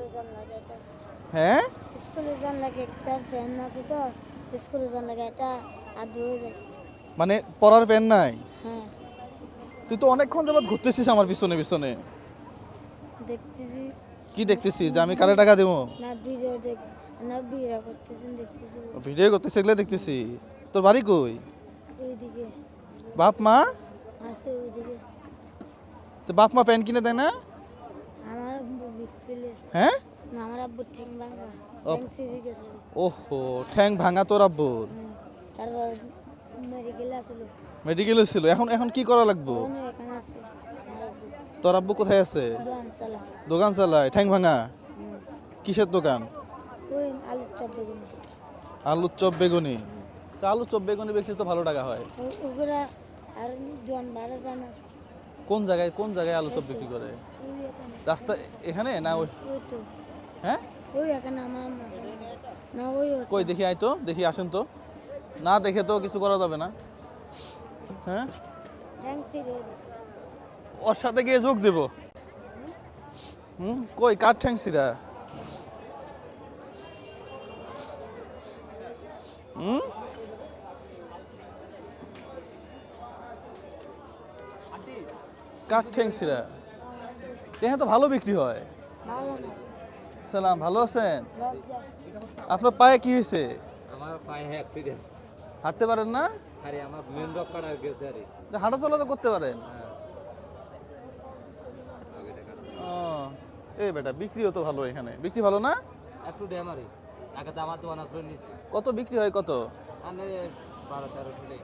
স্কুলে যান লাগে এটা। হ্যাঁ? স্কুলে যান লাগে একটা ফ্যান আছে তো স্কুলে যান লাগে এটা আর ধুয়ে যায়। মানে পড়ার প্যান নাই? হ্যাঁ। তুই তো অনেকক্ষণ যাবত ঘুরতেছিস আমার পিছনে পিছনে। দেখতেছি। কি দেখতেছিস? যে আমি কারে টাকা দেবো? না ভিডিও দেখ না ভিডিও করতেছেন দেখতেছি। ভিডিও করতেছি এগুলো দেখতেছি। তোর বাড়ি কই? এইদিকে। বাপ মা? আছে ওইদিকে। তো বাপ মা প্যান কিনে দেয় না? হ্যাঁ? আমার আব্বু ঠ্যাং ভাঙা। ওহো ঠ্যাং ভাঙা তোর আব্বুর? তারপর মেডিকেলে আসলো। মেডিকেলে ছিল। এখন এখন কি করা লাগবো? আছে তোর আব্বু কোথায় আছে? দোকান চালায় ঠ্যাং ভাঙা? কিসের দোকান? আলুর চপ বেগুনি। আলুর চপ বেগুনি। তো আলুর চপ বেগুনি বেশি তো ভালো টাকা হয়। আর দোয়ান বারো জানা কোন জায়গায় কোন জায়গায় আলু চপ বিক্রি করে? রাস্তা এখানে না ওই হ্যাঁ? ওই এখানে আমার আম্মা না ওই কই দেখি আয় তো দেখি আসেন তো। না দেখে তো কিছু করা যাবে না। হ্যাঁ? ওর সাথে গিয়ে যোগ দেব। হুম? কই কার ঠ্যাং সিরা হুম? কার ঠ্যাং সিরা হ্যাঁ তো ভালো বিক্রি হয়। সালাম ভালো আছেন? আপনার পায়ে কি হয়েছে? আমার পায়ে অ্যাক্সিডেন্ট হাঁটতে পারেন না? আরে আমার মেন রক কাটা গেছে আরে। হাঁটা চলা তো করতে পারেন? হ্যাঁ। ও এই বেটা বিক্রিও তো ভালো এখানে। বিক্রি ভালো না? একটু ড্যাম আরে আগে তো আমার দোকান আসলে নিছি। কত বিক্রি হয় কত? আনে বারো তেরো শুনে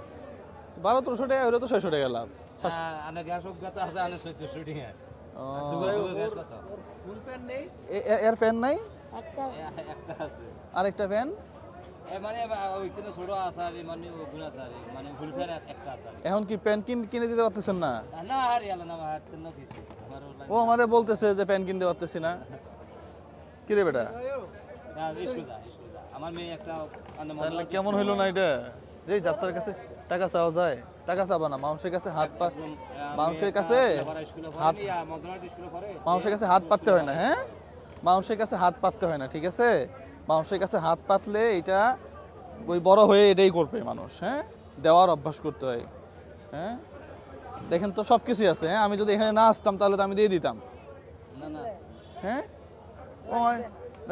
বারো তেরোশো টাকা হলে তো ছয়শো টাকা লাভ। প্যান্ট এর প্যান নাই? একটা। একটা আরেকটা প্যান এ মানে ওইখানে ছোট আছে মানে মানে প্যান্ট এখন কি প্যান কিনে দিতে পারতেছেন না? ও আমারে বলতেছে যে প্যান কিনতে পারতেছি না। কি রে বেটা? মানে কেমন হইল না এটা? যে যাত্রার কাছে টাকা চাওয়া যায় টাকা চাবা না। মানুষের কাছে হাত পা মানুষের কাছে হাত মানুষের কাছে হাত পাততে হয় না হ্যাঁ? মানুষের কাছে হাত পাততে হয় না ঠিক আছে? মানুষের কাছে হাত পাতলে এটা ওই বড় হয়ে এটাই করবে মানুষ হ্যাঁ? দেওয়ার অভ্যাস করতে হয় হ্যাঁ? দেখেন তো সব কিছুই আছে হ্যাঁ? আমি যদি এখানে না আসতাম তাহলে তো আমি দিয়ে দিতাম। না না। হ্যাঁ? ও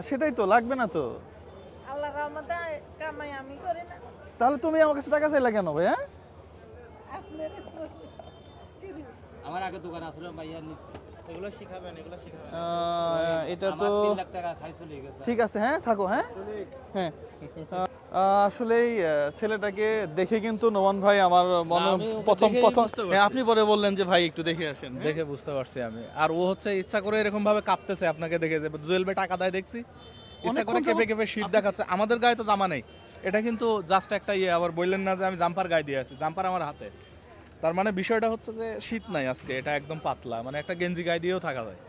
সেটাই তো লাগবে না তো। আল্লাহ রহমতে কামাই আমি করি না। তাহলে তুমি আমার কাছে টাকা চাইলা কেন ভাই হ্যাঁ আমার আগে দোকান আসলে ভাইয়া এটা তো ঠিক আছে হ্যাঁ থাকো হ্যাঁ। হ্যাঁ। আহ, ছেলেটাকে দেখে কিন্তু নোমান ভাই আমার মনে প্রথম প্রথম হ্যাঁ, আপনি পরে বললেন যে ভাই একটু দেখে আসেন। হ্যাঁ? দেখে বুঝতে পারছি আমি। আর ও হচ্ছে ইচ্ছা করে এরকম ভাবে কাঁপতেছে আপনাকে দেখে যে জুয়েল ভাই টাকা দেয় দেখছি। ইচ্ছা করে কেঁপে কেঁপে শীত দেখাচ্ছে। আমাদের গায়ে তো জামা নেই। এটা কিন্তু জাস্ট একটা ইয়ে আবার বললেন না যে আমি জাম্পার গায়ে দিয়ে আছি জাম্পার আমার হাতে। তার মানে বিষয়টা হচ্ছে যে শীত নাই আজকে এটা একদম পাতলা মানে একটা গেঞ্জি গায়ে দিয়েও থাকা যায়।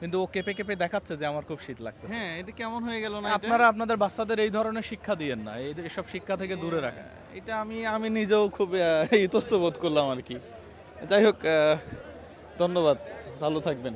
কিন্তু ও কেঁপে কেঁপে দেখাচ্ছে যে আমার খুব শীত লাগতেছে। হ্যাঁ এটা কেমন হয়ে গেল না আপনারা আপনাদের বাচ্চাদের এই ধরনের শিক্ষা দিয়েন না এই এসব শিক্ষা থেকে দূরে রাখেন। এটা আমি আমি নিজেও খুব ইতস্ত বোধ করলাম আর কি। যাই হোক ধন্যবাদ ভালো থাকবেন।